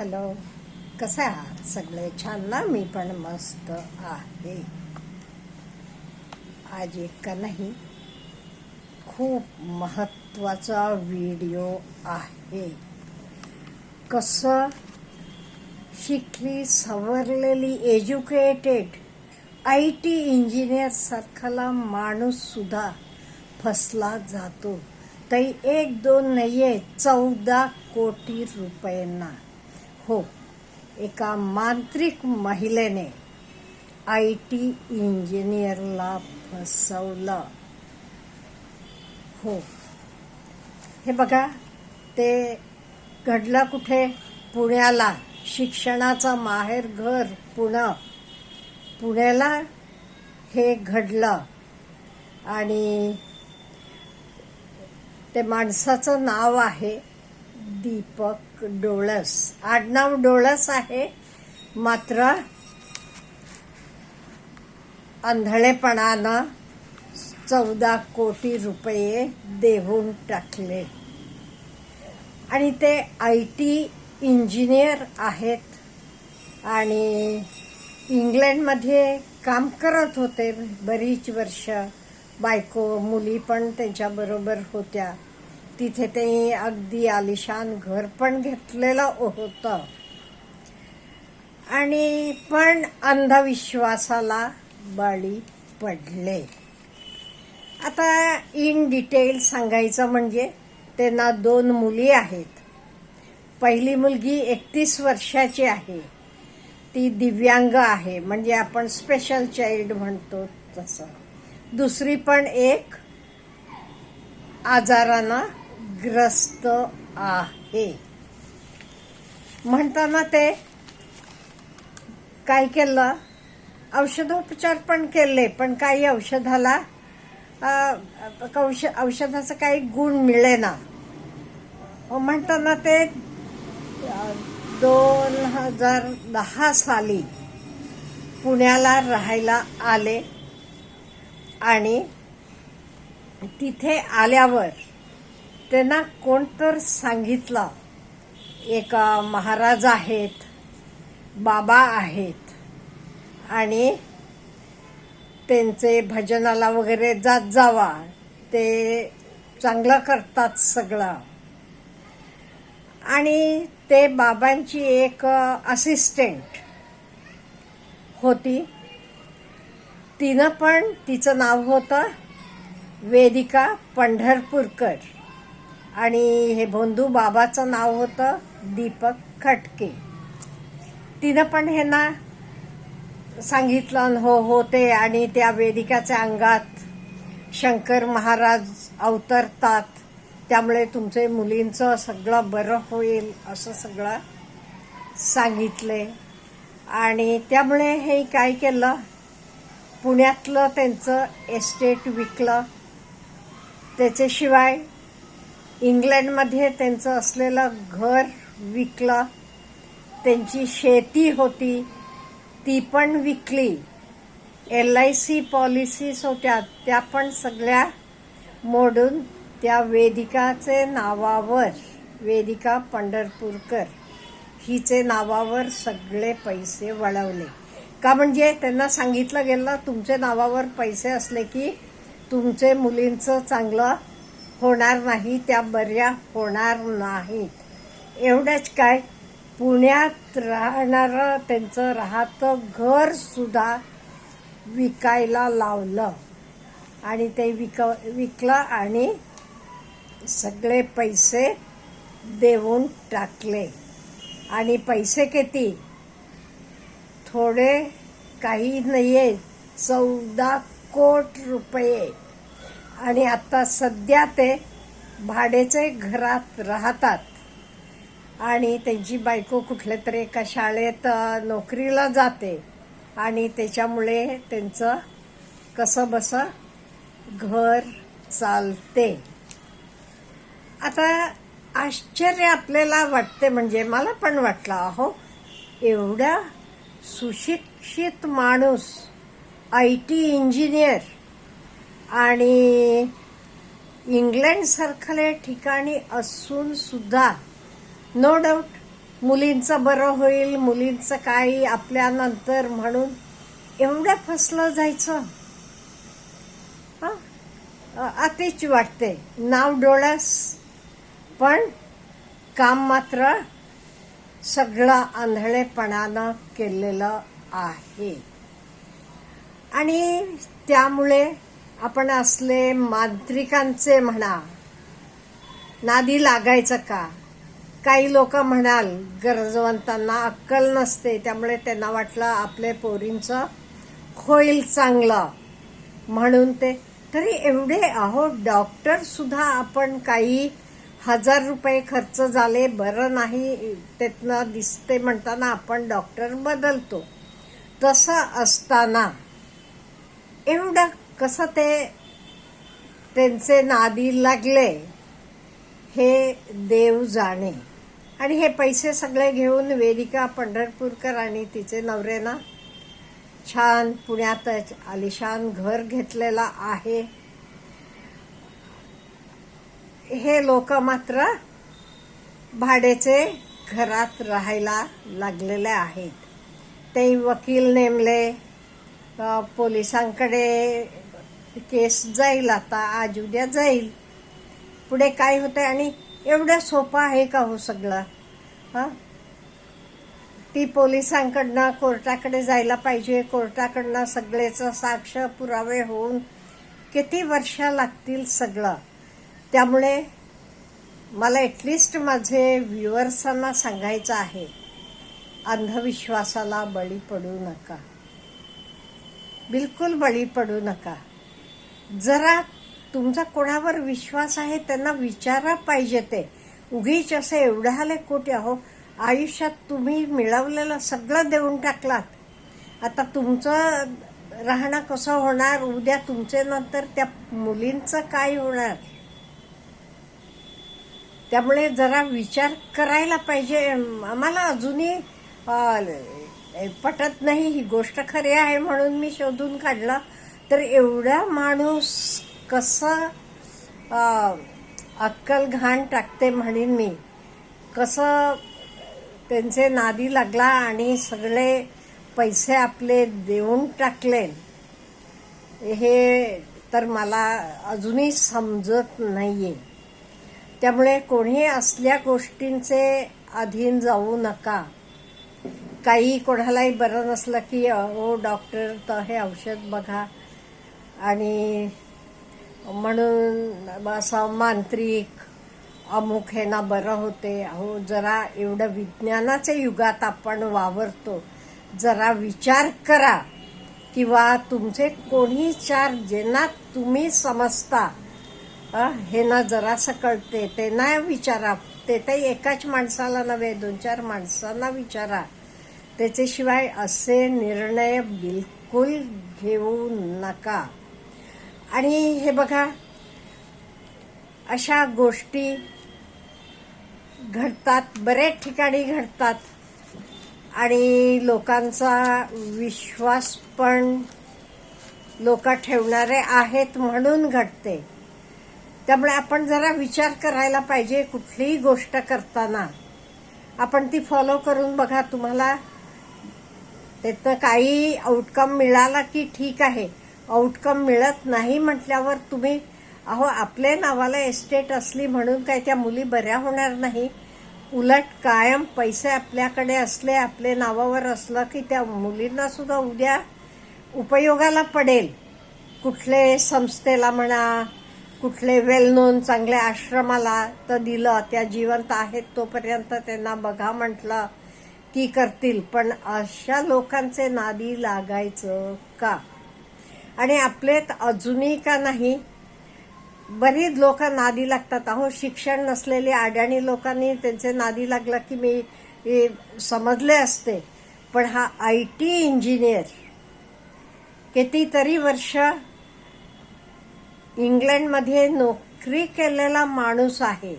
Hello. कसे आहात सगळे? छान ना मी पण मस्त आहे. आज एक का नाही खूप महत्त्वाचा व्हिडिओ आहे. कसं शिकली सवरलेली एज्युकेटेड आय टी इंजिनियर सारखाला फसला जातो. तरी एक दोन नाही आहे चौदा कोटी रुपयांना. हो. एका मांत्रिक महिलेने आय टी इंजिनियरला फसवलं. हो. हे बघा ते घडलं कुठे? पुण्याला. शिक्षणाचं माहेर घर पुणे. पुण्याला हे घडलं. आणि ते माणसाचं नाव आहे दीपक डोळस. आडनाव डोळस आहे. मात्र आंधळेपणानं चौदा कोटी रुपये देऊन टाकले. आणि ते आय टी इंजिनियर आहेत. आणि इंग्लंडमध्ये काम करत होते बरीच वर्ष. बायको मुली पण त्यांच्याबरोबर होत्या. तिथे ते अगदी आलिशान घर पण घेतलेलं होतं. आणि पण अंधविश्वासाला बळी पडले. आता इन डिटेल सांगायचं म्हणजे त्यांना दोन मुली आहेत. पहिली मुलगी एकतीस वर्षाची आहे. ती दिव्यांग आहे म्हणजे आपण स्पेशल चाइल्ड म्हणतो तसं. दुसरी पण एक आजारानं ग्रस्त आहे. म्हणताना ते काय केलं? औषधोपचार पण केले पण काही औषधाला कौश औष औषधाचं काही गुण मिळेना. म्हणताना ते दोन हजार दहा साली पुण्याला राहायला आले आणि तिथे आल्यावर त्यांना कोणतर सांगितलं एक महाराज आहेत बाबा आहेत आणि त्यांचे भजनाला वगैरे जात जावा ते चांगलं करतात सगळं. आणि ते बाबांची एक असिस्टंट होती. तिनं पण तिचं नाव होतं वेदिका पंढरपूरकर. आणि हे भोंदू बाबाचं नाव होतं दीपक खटके. तिनं पण हे ना सांगितलं हो होते आणि त्या वेदिकाच्या अंगात शंकर महाराज अवतरतात. त्यामुळे तुमचे मुलींचं सगळं बरं होईल असं सगळं सांगितले. आणि त्यामुळे हे काय केलं? पुण्यातलं त्यांचं एस्टेट विकलं. त्याच्याशिवाय इंग्लंडमध्ये त्यांचं असलेलं घर विकलं. त्यांची शेती होती. ती पण विकली. एल आय सी पॉलिसीज होत्या. त्या पण सगळ्या मोडून त्या वेदिकाचे नावावर वेदिका पंढरपूरकर हिचे नावावर सगळे पैसे वळवले. का म्हणजे त्यांना सांगितलं गेलं तुमच्या नावावर पैसे असले की तुमचे मुलींचं चांगलं होणार नाही त्या बऱ्या होणार नाहीत. एवढंच काय पुण्यात राहणारं त्यांचं राहतं घरसुद्धा विकायला लावलं. आणि ते विक विकलं आणि सगळे पैसे देऊन टाकले. आणि पैसे किती? थोडे काही नाही आहे चौदा कोट रुपये. आणि आता सध्या ते भाडेचे घरात राहतात. आणि त्यांची बायको कुठल्या तरी एका शाळेत नोकरीला जाते. आणि त्याच्यामुळे त्यांचं कसं बसं घर चालते. आता आश्चर्य आपल्याला वाटते म्हणजे मला पण वाटलं अहो एवढा सुशिक्षित माणूस आय टी इंजिनियर आणि इंग्लंडसारखले ठिकाणी असून सुद्धा नो डाऊट मुलींचं बरं होईल मुलींचं काही आपल्यानंतर म्हणून एवढं फसलं जायचं. अतिच वाटते. नाव डोळ्यास पण काम मात्र सगळं आंधळेपणानं केलेलं आहे. आणि त्यामुळे आपण असले मांत्रिकांचे म्हणा नादी लागायचं का? काही लोक म्हणाल गरजवंतांना अक्कल नसते त्यामुळे त्यांना वाटलं आपले पोरींचं होईल चांगलं. म्हणून ते तरी एवढे अहो डॉक्टरसुद्धा आपण काही हजार रुपये खर्च झाले बरं नाही त्यातनं दिसते म्हणताना आपण डॉक्टर बदलतो. तसं असताना एवढं कसं ते त्यांचे नादी लागले हे देव जाणे. आणि हे पैसे सगळे घेऊन वेदिका पंढरपूरकर आणि तिचे नवरेना छान पुण्यातच आलिशान घर घेतलेला आहे. हे लोक मात्र भाडेचे घरात राहायला लागलेले आहेत. ते वकील नेमले पोलिसांकडे केस जाईल आता आज उद्या जाईल. पुढे काय होतंय आणि एवढं सोपं आहे का हो सगळं? हां? ती पोलिसांकडनं कोर्टाकडे जायला पाहिजे कोर्टाकडनं सगळेचं साक्ष पुरावे होऊन किती वर्ष लागतील सगळं? त्यामुळे मला ॲटलिस्ट माझे व्ह्युअर्सांना सांगायचं आहे अंधविश्वासाला बळी पडू नका. बिलकुल बळी पडू नका. जरा तुमचा कोणावर विश्वास आहे त्यांना विचारा पाहिजे ते. उगीच असं एवढ्याले कोटी अहो आयुष्यात तुम्ही मिळवलेलं सगळं देऊन टाकलात. आता तुमचं राहणं कसं होणार? उद्या तुमचे नंतर त्या मुलींचं काय होणार? त्यामुळे जरा विचार करायला पाहिजे. आम्हाला अजूनही पटत नाही. ही गोष्ट खरी आहे म्हणून मी शोधून काढलं. तर एवढा माणूस कसं अक्कल घाण टाकते म्हणेन मी. कसं त्यांचे नादी लागला आणि सगळे पैसे आपले देऊन टाकले हे तर मला अजूनही समजत नाही आहे त्यामुळे कोणी असल्या गोष्टींचे अधीन जाऊ नका. काही कोणालाही बरं नसलं की ओ डॉक्टर तर हे औषध बघा. आणि म्हणून असं मांत्रिक अमुक हे ना बरं होते. अहो जरा एवढं विज्ञानाच्या युगात आपण वावरतो. जरा विचार करा. किंवा तुमचे कोणी चार ज्यांना तुम्ही समजता हे ना जरासं कळते. ते ना विचारा. ते तर एकाच माणसाला नव्हे दोन चार माणसांना विचारा. त्याच्याशिवाय असे निर्णय बिलकुल घेऊ नका. आणि हे बघा अशा गोष्टी घडतात बरेच ठिकाणी घडतात. आणि लोकांचा विश्वास पण लोक ठेवणारे आहेत म्हणून घडते. त्यामुळे आपण जरा विचार करायला पाहिजे कुठलीही गोष्ट करताना. आपण ती फॉलो करून बघा तुम्हाला. त्याचं काही आउटकम मिळाला की ठीक आहे. आउटकम मिळत नाही म्हटल्यावर तुम्ही अहो आपल्या नावाला एस्टेट असली म्हणून काय त्या मुली बऱ्या होणार नाही? उलट कायम पैसे आपल्याकडे असले आपले नावावर असलं की त्या मुलींना सुद्धा उद्या उपयोगाला पडेल. कुठले संस्थेला म्हणा कुठले वेल नोन चांगल्या आश्रमाला तर दिलं त्या जिवंत आहेत तोपर्यंत त्यांना बघा म्हटलं की करतील. पण अशा लोकांचे नादी लागायचं का? आणि आपलेत अजूनही का नाही बरीच लोक नादी लागतात. अहो शिक्षण नसलेले अडाणी लोकांनी त्यांचे नादी लागला की मी समजले असते. पण हा आय टी इंजिनियर कितीतरी वर्ष इंग्लंडमध्ये नोकरी केलेला माणूस आहे.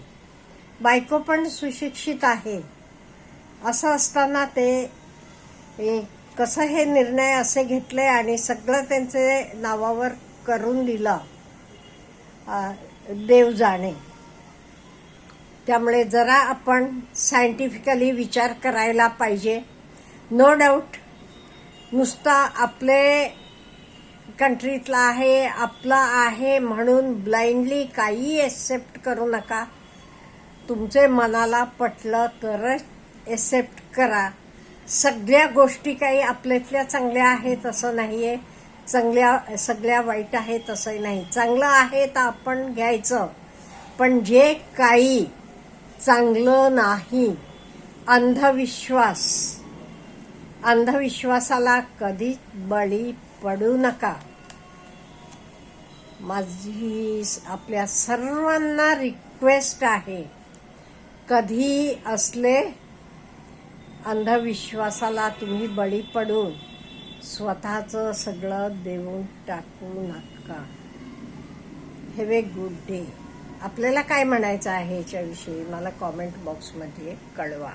बायको पण सुशिक्षित आहे. असं असताना ते कसं हे निर्णय असे घेतले आणि सगळं त्यांचे नावावर करून दिलं देव जाणे. त्यामुळे जरा आपण सायंटिफिकली विचार करायला पाहिजे. नो डाऊट नुसता आपले कंट्रीतला आहे आपला आहे म्हणून ब्लाइंडली काही एक्सेप्ट करू नका. तुमचे मनाला पटलं तरच एक्सेप्ट करा. सगळ्या गोष्टी काही आपल्यातल्या चांगल्या आहेत असं आहे चांगल्या सगळ्या वाईट आहेत असं नाही. चांगलं आहे तर आपण घ्यायचं. पण जे काही चांगलं नाही अंधविश्वास अंधविश्वासाला कधीच बळी पडू नका. माझी आपल्या सर्वांना रिक्वेस्ट आहे कधी असले अंधविश्वासाला तुम्ही बळी पडून स्वतःचं सगळं देऊन टाकू नका. हॅव ए गुड डे आपल्याला काय म्हणायचं आहे याच्याविषयी? मला कॉमेंट बॉक्समध्ये कळवा.